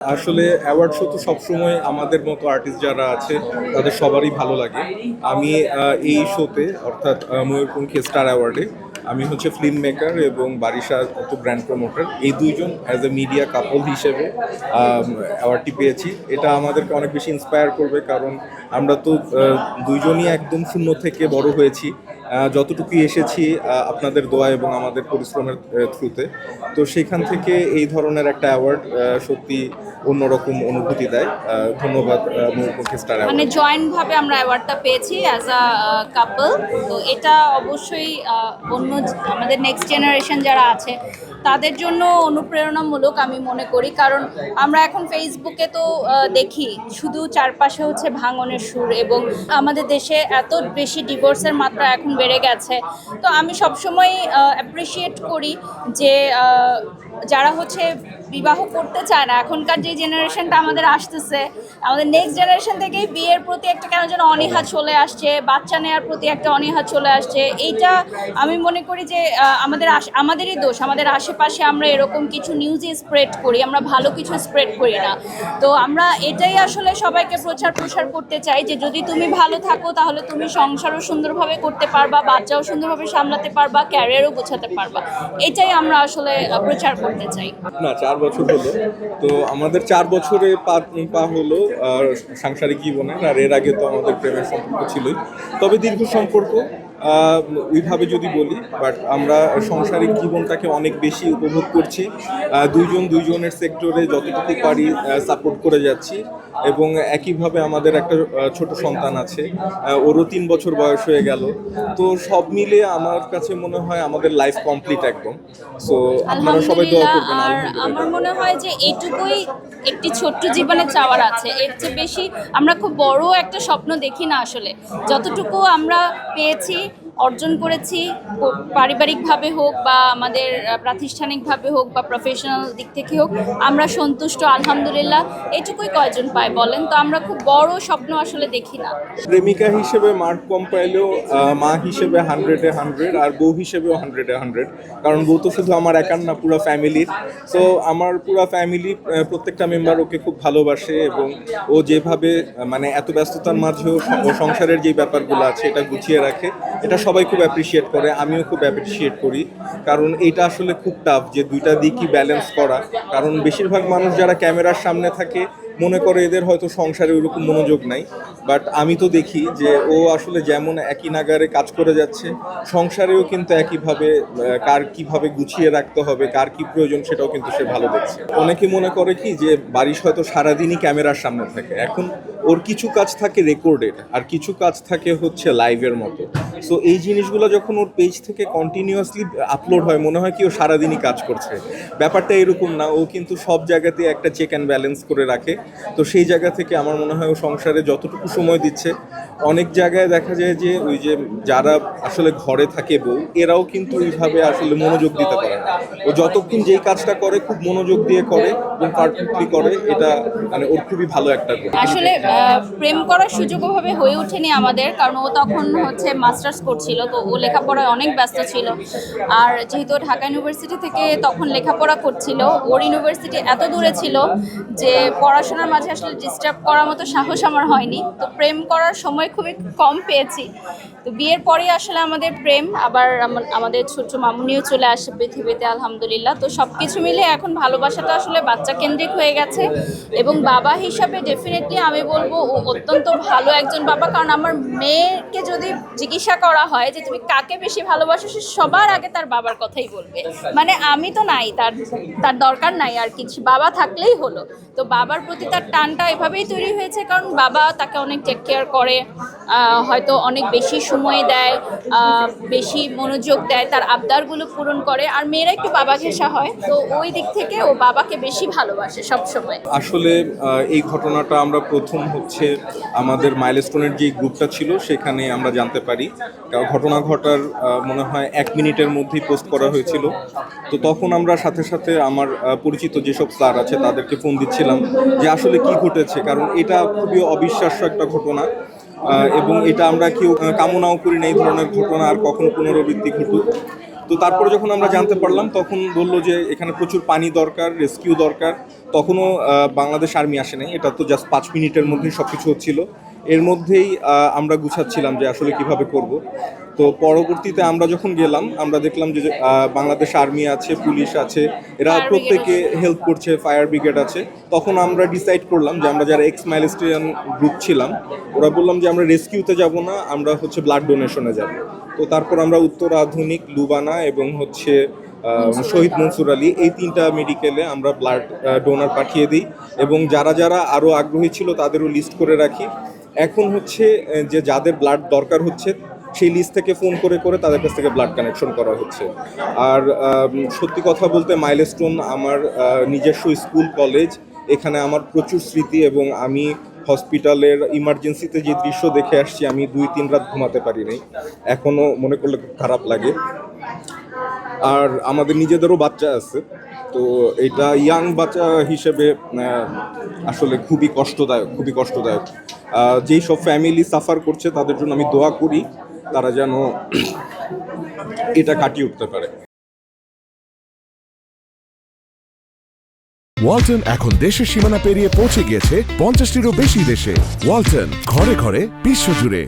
আসলে award show তো সবসময় আমাদের মতো আর্টিস্ট যারা আছে, তাদের সবারই ভালো লাগে। আমি এই শোতে অর্থাৎ ময়ূরপঙ্খী স্টার অ্যাওয়ার্ডে আমি হচ্ছে ফিল্ম মেকার এবং বারিশার তো ব্র্যান্ড প্রমোটার এই দুইজন অ্যাজ এ মিডিয়া কাপল হিসেবে অ্যাওয়ার্ডটি পেয়েছি। এটা আমাদেরকে অনেক বেশি ইন্সপায়ার করবে, কারণ আমরা তো দুইজনই একদম শূন্য থেকে বড় হয়েছি। যতটুকু এসেছি আপনাদের দোয়া এবং আমাদের পরিশ্রমের থ্রুতে। তো সেখান থেকে এই ধরনের একটা অ্যাওয়ার্ড সত্যি অন্যরকম অনুভূতি দেয়। ধন্যবাদ মানে জয়েন্ট ভাবে আমরা অ্যাওয়ার্ডটা পেয়েছি অ্যাজ আ কাপল তো এটা অবশ্যই অন্য আমাদের নেক্সট জেনারেশন যারা আছে তাদের জন্য অনুপ্রেরণামূলক আমি মনে করি, কারণ আমরা এখন ফেসবুকে তো দেখি শুধু চারপাশে হচ্ছে ভাঙনের সুর এবং আমাদের দেশে এত বেশি ডিভোর্সের মাত্রা এখন বেড়ে গেছে। তো আমি সবসময় অ্যাপ্রিসিয়েট করি যে যারা হচ্ছে বিবাহ করতে চায় না। এখনকার যে জেনারেশনটা আমাদের আসতেছে, আমাদের নেক্সট জেনারেশন থেকেই বিয়ের প্রতি একটা কেন যেন অনীহা চলে আসছে, বাচ্চা নেওয়ার প্রতি একটা অনীহা চলে আসছে। এইটা আমি মনে করি যে আমাদের আমাদেরই দোষ। আমাদের আশেপাশে আমরা এরকম কিছু নিউজই স্প্রেড করি, আমরা ভালো কিছু স্প্রেড করি না। তো আমরা এটাই আসলে সবাইকে প্রচার প্রসার করতে চাই যে, যদি তুমি ভালো থাকো, তাহলে তুমি সংসারও সুন্দরভাবে করতে পারবা, বাচ্চাও সুন্দরভাবে সামলাতে পারবা ক্যারিয়ারও গোছাতে পারবা। এটাই আমরা আসলে প্রচার করতে চাই। না, চার বছর হলো। তো আমাদের চার বছরে পা পা হলো, আর সাংসারিক জীবনে আর এর আগে তো আমাদের প্রেমের সম্পর্ক ছিলই। তবে দীর্ঘ সম্পর্ক ওইভাবে যদি বলি বাট আমরা সাংসারিক জীবনটাকে অনেক বেশি উপভোগ করছি। দুইজন দুইজনের সেক্টরে যতটুকু পারি সাপোর্ট করে যাচ্ছি। এবং একইভাবে আমাদের একটা ছোট সন্তান আছে ওরও তিন বছর বয়স হয়ে গেল। তো সব মিলে আমার কাছে মনে হয় আমাদের লাইফ কমপ্লিট একদম। সো আপনারা সবাই দোয়া করবেন আর আমার মনে হয় যে এইটুকুই একটি ছোট্ট জীবনে চাওয়ার আছে। এর চেয়ে বেশি আমরা খুব বড় একটা স্বপ্ন দেখি না আসলে। যতটুকু আমরা পেয়েছি অর্জন করেছি পারিবারিকভাবে হোক বা আমাদের প্রাতিষ্ঠানিকভাবে হোক বা প্রফেশনাল দিক থেকে হোক, আমরা সন্তুষ্ট, আলহামদুলিল্লাহ। এটুকুই কয়জন পায় বলেন? তো আমরা খুব বড় স্বপ্ন আসলে দেখি না। প্রেমিকা হিসেবে মার্ক কম পাইলেও মা হিসেবে হান্ড্রেডে হান্ড্রেড আর বউ হিসেবেও হান্ড্রেডে হান্ড্রেড কারণ বউ তো শুধু আমার একার না, পুরো ফ্যামিলির সো আমার পুরো ফ্যামিলি প্রত্যেকটা মেম্বার ওকে খুব ভালোবাসে এবং ও যেভাবে মানে এত ব্যস্ততার মাঝেও সংসারের যে ব্যাপারগুলো আছে, এটা গুছিয়ে রাখে। এটা সবাই খুব অ্যাপ্রিসিয়েট করে, আমিও খুব অ্যাপ্রিসিয়েট করি। কারণ এটা আসলে খুব টাফ যে দুইটা দিকই ব্যালেন্স করা। কারণ বেশিরভাগ মানুষ যারা ক্যামেরার সামনে থাকে, মনে করে এদের হয়তো সংসারে ওইরকম মনোযোগ নাই। বাট আমি তো দেখি যে ও আসলে যেমন একই নাগারে কাজ করে যাচ্ছে, সংসারেও কিন্তু একইভাবে কার কীভাবে গুছিয়ে রাখতে হবে, কার কি প্রয়োজন সেটাও কিন্তু সে ভালো দেখছে। অনেকে মনে করে কি যে বারিশ হয়তো সারাদিনই ক্যামেরার সামনে থাকে। এখন ওর কিছু কাজ থাকে রেকর্ডেড আর কিছু কাজ থাকে হচ্ছে লাইভের মতো। সো এই জিনিসগুলো যখন ওর পেজ থেকে কন্টিনিউয়াসলি আপলোড হয়, মনে হয় কি ও সারাদিনই কাজ করছে। ব্যাপারটা এরকম না, ও কিন্তু সব জায়গাতে একটা চেক অ্যান্ড ব্যালেন্স করে রাখে। তো সেই জায়গা থেকে আমার মনে হয় ও সংসারে যতটুকু সময় দিচ্ছে, অনেক জায়গায় দেখা যায় যে ওই যে যারা আসলে ঘরে থাকে বউ, এরাও কিন্তু ওইভাবে আসলে মনোযোগ দিতে পারে না। ও যতক্ষণ যেই কাজটা করে, খুব মনোযোগ দিয়ে করে এবং পারফেক্টলি করে, এটা মানে ওর খুবই ভালো একটা আসলে প্রেম করার সুযোগ ওভাবে হয়ে ওঠেনি আমাদের, কারণ ও তখন হচ্ছে মাস্টার্স করছিল, তো ও লেখাপড়ায় অনেক ব্যস্ত ছিল। আর যেহেতু ঢাকা ইউনিভার্সিটি থেকে তখন লেখাপড়া করছিল, ওর ইউনিভার্সিটি এত দূরে ছিল যে পড়াশোনার মাঝে আসলে ডিস্টার্ব করার মতো সাহস আমার হয়নি। তো প্রেম করার সময় খুবই কম পেয়েছি। তো বিয়ের পরে আসলে আমাদের প্রেম, আবার আমাদের ছোট মামুনিও চলে আসে পৃথিবীতে, আলহামদুলিল্লাহ। তো সব কিছু মিলে এখন ভালোবাসাটা আসলে বাচ্চা কেন্দ্রিক হয়ে গেছে এবং বাবা হিসাবে ডেফিনেটলি আমি বলব ও অত্যন্ত ভালো একজন বাবা। কারণ আমার মেয়েকে যদি জিজ্ঞাসা করা হয় যে তুমি কাকে বেশি ভালোবাসো, সে সবার আগে তার বাবার কথাই বলবে। মানে আমি তো নাই, তার তার দরকার নাই আর কিছু বাবা থাকলেই হলো। তো বাবার প্রতি তার টানটা এভাবেই তৈরি হয়েছে। কারণ বাবা তাকে অনেক টেক কেয়ার করে হয়তো অনেক বেশি সময় দেয় বেশি মনোযোগ দেয়, তার আবদারগুলো পূরণ করে। আর মেয়েরা একটু বাবা ঘেঁষা হয়। তো ওই দিক থেকে ও বাবাকে বেশি ভালোবাসে সবসময়। আসলে এই ঘটনাটা আমরা প্রথম হচ্ছে আমাদের মাইলস্টোনের যে গ্রুপটা ছিল, সেখানে আমরা জানতে পারি। ঘটনা ঘটার মনে হয় এক মিনিটের মধ্যেই পোস্ট করা হয়েছিল। তো তখন আমরা সাথে সাথে আমার পরিচিত যেসব স্যার আছে, তাদেরকে ফোন দিচ্ছিলাম যে আসলে কি ঘটেছে, কারণ এটা খুবই অবিশ্বাস্য একটা ঘটনা। এবং এটা আমরা কেউ কামনাও করি না এই ধরনের ঘটনা আর কখনো পুনরাবৃত্তি ঘটুক। তো তারপরে যখন আমরা জানতে পারলাম তখন বলল যে এখানে প্রচুর পানি দরকার রেস্কিউ দরকার। তখনও বাংলাদেশ আর্মি আসে নাই। এটা তো জাস্ট পাঁচ মিনিটের মধ্যেই সব কিছু হচ্ছিল। এর মধ্যেই আমরা গুছাচ্ছিলাম যে আসলে কীভাবে করব। তো পরবর্তীতে আমরা যখন গেলাম আমরা দেখলাম যে বাংলাদেশ আর্মি আছে পুলিশ আছে এরা প্রত্যেকে হেল্প করছে ফায়ার ব্রিগেড আছে। তখন আমরা ডিসাইড করলাম যে আমরা যারা এক্স মাইলস্টিয়ান গ্রুপ ছিলাম ওরা বললাম যে আমরা রেস্কিউতে যাব না আমরা হচ্ছে ব্লাড ডোনেশনে যাব। তো তারপর আমরা উত্তর আধুনিক লুবানা এবং হচ্ছে শহীদ মনসুর আলী এই তিনটা মেডিকেলে আমরা ব্লাড ডোনার পাঠিয়ে দিই এবং যারা যারা আরও আগ্রহী ছিল তাদেরও লিস্ট করে রাখি। এখন হচ্ছে যে যাদের ব্লাড দরকার হচ্ছে সেই লিস্ট থেকে ফোন করে করে তাদের কাছ থেকে ব্লাড কানেকশন করা হচ্ছে। আর সত্যি কথা বলতে মাইলস্টোন আমার নিজস্ব স্কুল কলেজ এখানে আমার প্রচুর স্মৃতি এবং আমি হসপিটালের ইমার্জেন্সিতে যে দৃশ্য দেখে আসছি, আমি দুই, তিন রাত ঘুমাতে পারি নাই এখনও মনে করলে খুব খারাপ লাগে। আর আমাদের নিজেদেরও বাচ্চা আছে। তো এটা ইয়াং বাচ্চা হিসেবে আসলে খুবই কষ্টদায়ক খুবই কষ্টদায়ক। যেই সব ফ্যামিলি সাফার করছে, তাদের জন্য আমি দোয়া করি। তারা যেন এটা কাটিয়ে উঠতে পারে। ওয়ালটন এখন দেশের সীমানা পেরিয়ে পৌঁছে গিয়েছে পঞ্চাশটিরও বেশি দেশে। ওয়ালটন, ঘরে ঘরে, বিশ্বজুড়ে।